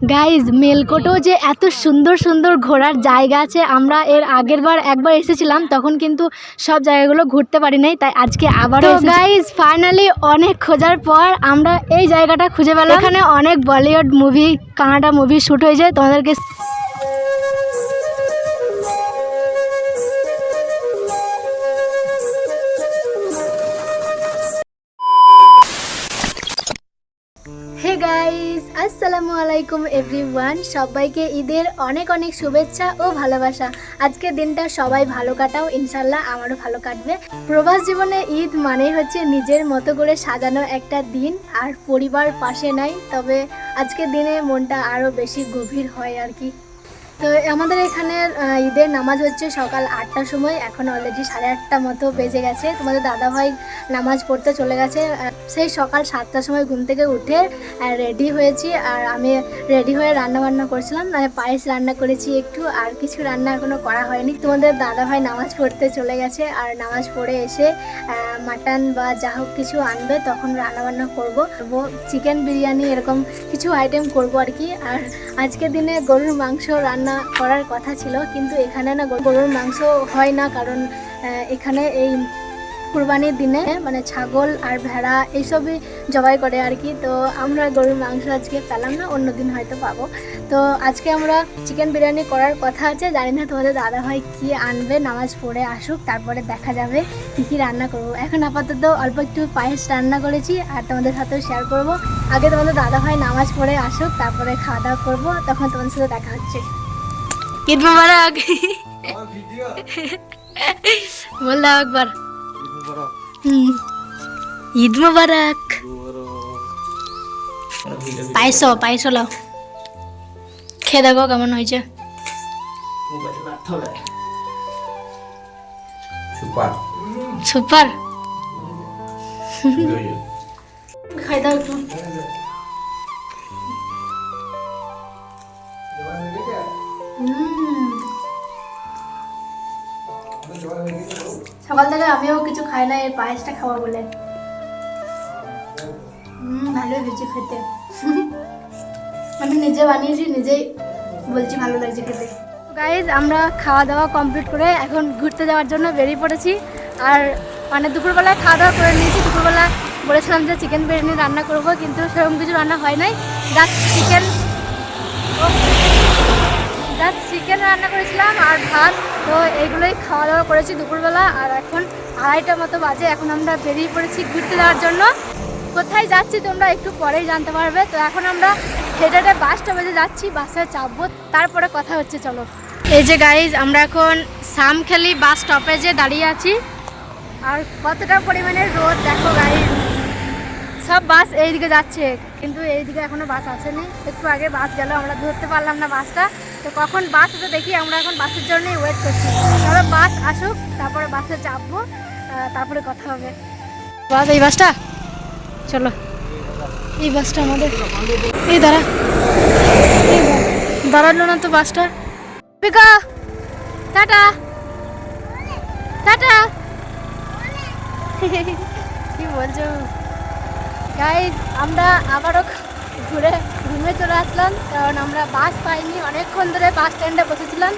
Guys মেলকোটো যে এত সুন্দর সুন্দর ঘোরার জায়গা আছে আমরা এর আগের বার একবার এসেছিলাম তখন কিন্তু সব জায়গাগুলো ঘুরতে পারি নাই তাই আজকে আবারও গাইজ ফাইনালি অনেক খোঁজার পর আমরা এই জায়গাটা খুঁজে পেলাম। এখানে অনেক Bollywood movie Canada movie shoot হয়ে যায় তোমাদেরকে আলাইকুম এভরিওয়ান সবাইকে ঈদের অনেক অনেক শুভেচ্ছা ও ভালোবাসা। আজকের দিনটা সবাই ভালো কাটাও, ইনশাল্লাহ আমারও ভালো কাটবে। প্রবাস জীবনে ঈদ মানে হচ্ছে নিজের মতো করে সাজানো একটা দিন, আর পরিবার পাশে নাই, তবে আজকের দিনে মনটা আরও বেশি গভীর হয় আর কি। তো আমাদের এখানে ঈদের নামাজ হচ্ছে সকাল আটটার সময়, এখন অলরেডি সাড়ে আটটা মতো বেজে গেছে। তোমাদের দাদাভাই নামাজ পড়তে চলে গেছে সেই সকাল সাতটার সময় ঘুম থেকে উঠে রেডি হয়েছি, আর আমি রেডি হয়ে রান্না বান্না করছিলাম মানে পায়েস রান্না করেছি একটু, আর কিছু রান্না এখনও করা হয়নি। তোমাদের দাদাভাই নামাজ পড়তে চলে গেছে, আর নামাজ পড়ে এসে মাটন বা যা হোক কিছু আনবে, তখন রান্না বান্না করব চিকেন বিরিয়ানি এরকম কিছু আইটেম করব আর কি, আর আজকের দিনে গরুর মাংস রান্না করার কথা ছিল, কিন্তু এখানে না গরুর মাংস হয় না, কারণ এখানে এই কুরবানির দিনে মানে ছাগল আর ভেড়া এইসবই জবাই করে আর কি। তো আমরা গরুর মাংস আজকে পেলাম না, অন্য দিন হয়তো পাবো। তো আজকে আমরা চিকেন বিরিয়ানি করার কথা আছে, জানি না তোমাদের দাদা দাদাভাই কি আনবে, নামাজ পড়ে আসুক, তারপরে দেখা যাবে কী কী রান্না করব। এখন আপাতত অল্প একটু পায়েস রান্না করেছি, আর তোমাদের সাথেও শেয়ার করব। আগে তোমাদের দাদাভাই নামাজ পড়ে আসুক, তারপরে খাওয়া দাওয়া করব, তখন তোমাদের সাথে দেখা হচ্ছে। ঈদ মুবারক বল দাও একবার। হুম। ঈদ মুবারক। পায়েস পায়েস লাও। খেয়ে দেখো কেমন হয়েছে। সুপার। সুপার। খাই দাও একটু। উম। সকাল থেকে আমিও কিছু খাই না, এই পায়েসটা খাওয়া বলে। হুম ভালো হয়েছে খেতে। আমি নিজে বানিয়েছি, নিজেই বলছি ভালো লাগছে খেতে। গাইজ আমরা খাওয়া দাওয়া কমপ্লিট করে এখন ঘুরতে যাওয়ার জন্য বেরিয়ে পড়েছি। আর মানে দুপুরবেলায় খাওয়া দাওয়া করে নিয়েছি। দুপুরবেলা বলেছিলাম যে চিকেন বিরিয়ানি রান্না করব, কিন্তু সেরকম কিছু রান্না হয় নাই। জাস্ট চিকেন জাস্ট চিকেন রান্না করেছিলাম আর ভাত, তো এইগুলোই খাওয়া দাওয়া করেছি দুপুরবেলা। আর এখন আড়াইটা মতো বাজে, এখন আমরা বেরিয়ে পড়েছি ঘুরতে যাওয়ার জন্য। কোথায় যাচ্ছি তোমরা একটু পরেই জানতে পারবে। তো এখন আমরা হেঁটে বাস স্টপেজে যাচ্ছি বাসে চাপবো, তারপরে কথা হচ্ছে, চলো। এই যে গাইজ আমরা এখন সামখালি বাস স্টপেজে দাঁড়িয়ে আছি, আর কতটা পরিমাণে রোদ দেখো গাইজ সব বাস এইদিকে যাচ্ছে, কিন্তু এইদিকে এখনও বাস আসেনি। একটু আগে বাস গেল, আমরা ধরতে পারলাম না বাসটা তো কখন বাস আসে দেখি, আমরা এখন বাসের জন্যই ওয়েট করছি। তারপরে বাস আসুক, তারপরে বাসে চাপবো তারপরে কথা হবে। বাস, এই বাসটা? চলো, এই বাসটা আমাদের। এই দাঁড়া। দাঁড়াল না তো বাসটা। Pika tata! টাটা! কি বলছো? গাইজ আমরা আবারও ঘুরে ঘুমে চলে আসলাম, কারণ আমরা বাস পাইনি, অনেকক্ষণ ধরে বাস স্ট্যান্ডে বসেছিলাম।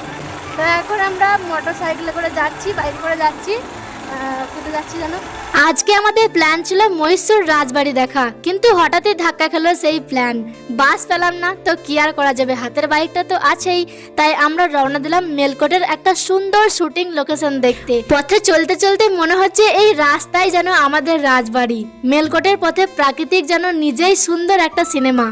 তো এখন আমরা মোটর সাইকেলে করে যাচ্ছি বাইক করে যাচ্ছি। কোথায় যাচ্ছি জানো? আজকে আমাদের প্ল্যান ছিল মহীশূর রাজবাড়ি দেখা, কিন্তু হঠাৎই ধাক্কা খেলো সেই প্ল্যান বাস পেলাম না, তো কি আর করা যাবে? হাতের বাইকটা তো আছেই, তাই আমরা রওনা দিলাম মেলকোটের একটা সুন্দর শুটিং লোকেশন দেখতে। পথে চলতে চলতে মনে হচ্ছে এই রাস্তায় যেন আমাদের রাজবাড়ি। মেলকোটের পথে প্রাকৃতিক যেন নিজেই সুন্দর একটা সিনেমা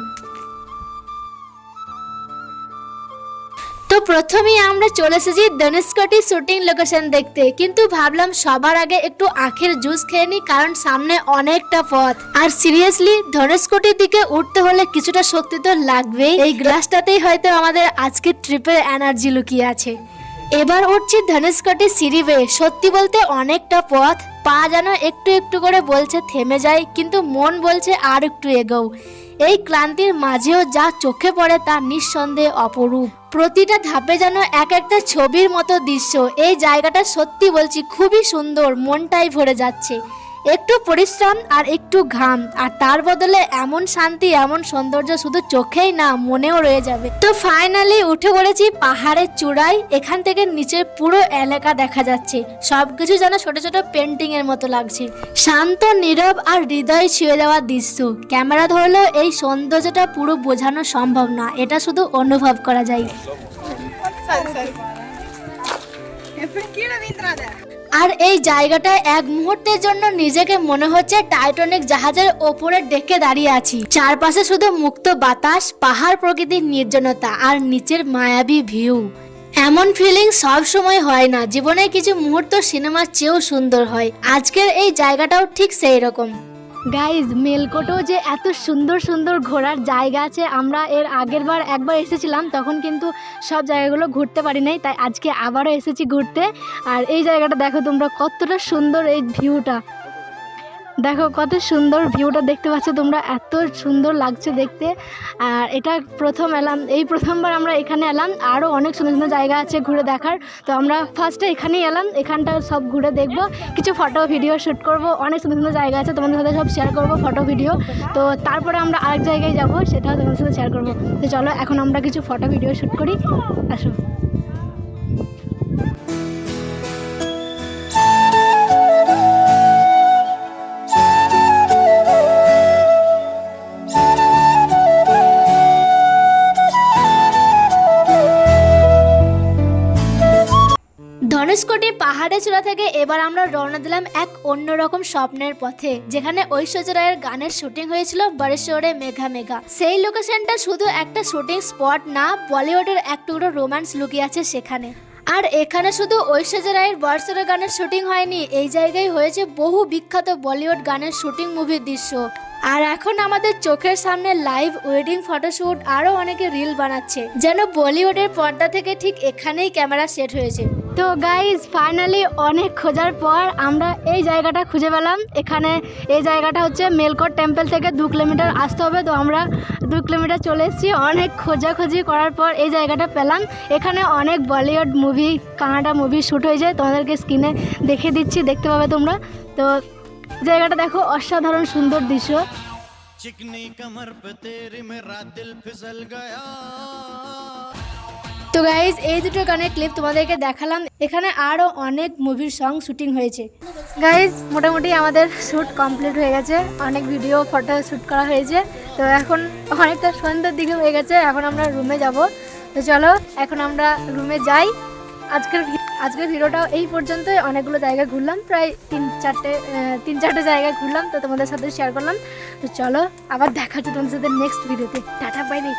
প্রথমেই আমরা চলে এসেছি ধনুষ্কটি শুটিং লোকেশন দেখতে। কিন্তু ভাবলাম সবার আগে একটু আখের জুস খেয়ে নিই, কারণ সামনে অনেকটা পথ। আর সিরিয়াসলি ধনুষ্কটির দিকে উঠতে হলে কিছুটা শক্তি তো লাগবেই। এই গ্লাসটাতেই হয়তো আমাদের আজকের ট্রিপের এনার্জি লুকিয়ে আছে। এবার উঠছি ধনুষ্কটি সিঁড়ি বেয়ে। সত্যি বলতে অনেকটা পথ। পা যেন একটু একটু করে বলছে, থেমে যায় কিন্তু মন বলছে আর একটু এগোও। এই ক্লান্তির মাঝেও যা চোখে পড়ে তা নিঃসন্দেহে অপরূপ। প্রতিটা ধাপে যেন এক একটা ছবির মতো দৃশ্য। এই জায়গাটা সত্যি বলছি খুবই সুন্দর, মনটাই ভরে যাচ্ছে। একটু পরিশ্রম আর একটু ঘাম, আর তার বদলে এমন শান্তি, এমন সৌন্দর্য শুধু চোখেই না, মনেও রয়ে যাবে। তো ফাইনালি উঠে পড়েছি পাহাড়ের চূড়ায়, এখান থেকে নিচের পুরো এলাকা দেখা যাচ্ছে। সবকিছু যেন ছোট ছোট পেন্টিং এর মতো লাগছে। শান্ত, নীরব আর হৃদয় ছুঁয়ে দেওয়া দৃশ্য। ক্যামেরা ধরলেও এই সৌন্দর্যটা পুরো বোঝানো সম্ভব না, এটা শুধু অনুভব করা যায়। আর এই জায়গাটায় এক মুহূর্তের জন্য নিজেকে মনে হচ্ছে টাইটনিক জাহাজের ওপরে ডেকে দাঁড়িয়ে আছি। চারপাশে শুধু মুক্ত বাতাস, পাহাড় প্রকৃতির নির্জনতা আর নিচের মায়াবী ভিউ। এমন ফিলিং সব সময় হয় না, জীবনে কিছু মুহূর্ত সিনেমার চেয়েও সুন্দর হয়। আজকের এই জায়গাটাও ঠিক সেই রকম। গাইজ মেলকোটেও যে এত সুন্দর সুন্দর ঘোরার জায়গা আছে, আমরা এর আগের বার একবার এসেছিলাম, তখন কিন্তু সব জায়গাগুলো ঘুরতে পারি নাই, তাই আজকে আবারও এসেছি ঘুরতে। আর এই জায়গাটা দেখো তোমরা কতটা সুন্দর এই ভিউটা। দেখো, কত সুন্দর ভিউটা দেখতে পাচ্ছ তোমরা, এত সুন্দর লাগছে দেখতে। আর এটা প্রথম এলাম, এই প্রথমবার আমরা এখানে এলাম আরও অনেক সুন্দর সুন্দর জায়গা আছে ঘুরে দেখার। তো আমরা ফার্স্টে এখানেই এলাম, এখানটা সব ঘুরে দেখব, কিছু ফটো ভিডিও শ্যুট করব, অনেক সুন্দর সুন্দর জায়গা আছে, তোমাদের সাথে সব শেয়ার করব ফটো ভিডিও তো তারপরে আমরা আরেক জায়গায় যাব, সেটাও তোমাদের সাথে শেয়ার করব। তো চলো, এখন আমরা কিছু ফটো ভিডিও শ্যুট করি, আসো। ধনুষ্কোটি পাহাড়ে চূড়া থেকে এবার আমরা রওনা দিলাম এক অন্যরকম স্বপ্নের পথে, যেখানে ঐশ্বর্য রায়ের গানের শুটিং হয়েছিল বরেশ্বরে মেঘা মেঘা। সেই লোকেশনটা শুধু একটা শুটিং স্পট না, বলিউডের এক টুকরো রোম্যান্স লুকিয়ে আছে সেখানে। আর এখানে শুধু ঐশ্বর্য রায়ের বর্ষরের গানের শুটিং হয়নি, এই জায়গায় হয়েছে বহু বিখ্যাত বলিউড গানের শুটিং মুভির দৃশ্য। আর এখন আমাদের চোখের সামনে লাইভ ওয়েডিং ফটোশুট আরও অনেকে রিল বানাচ্ছে, যেন বলিউডের পর্দা থেকে ঠিক এখানেই ক্যামেরা সেট হয়েছে। তো গাইজ ফাইনালি অনেক খোঁজার পর আমরা এই জায়গাটা খুঁজে পেলাম এখানে এই জায়গাটা হচ্ছে মেলকোট টেম্পল থেকে দু কিলোমিটার আসতে হবে তো আমরা দু কিলোমিটার চলে এসেছি অনেক খোঁজাখুঁজি করার পর এই জায়গাটা পেলাম এখানে অনেক Bollywood movie Kannada movie shoot হয়েছে তোমাদেরকে স্ক্রিনে দেখে দিচ্ছি দেখতে পাবে তোমরা তো জায়গাটা দেখো অসাধারণ সুন্দর দৃশ্য चिकनी कमर पे तेरी मेरा दिल फिसल गया তো গাইজ এই দুটো গানের ক্লিপ তোমাদেরকে দেখালাম। এখানে আরও অনেক মুভির সং শুটিং হয়েছে। গাইজ মোটামুটি আমাদের শ্যুট কমপ্লিট হয়ে গেছে। অনেক ভিডিও ফটো শ্যুট করা হয়েছে। তো এখন অনেকটা সন্ধ্যের দিকে হয়ে গেছে। এখন আমরা রুমে যাব। তো চলো, এখন আমরা রুমে যাই। আজকের আজকের ভিডিওটাও এই পর্যন্তই। অনেকগুলো জায়গা ঘুরলাম। প্রায় তিন চারটে তিন চারটে জায়গায় ঘুরলাম। তো তোমাদের সাথে শেয়ার করলাম। তো চলো, আবার দেখা তোমাদের সাথে নেক্সট ভিডিওতে টাটা বাইরে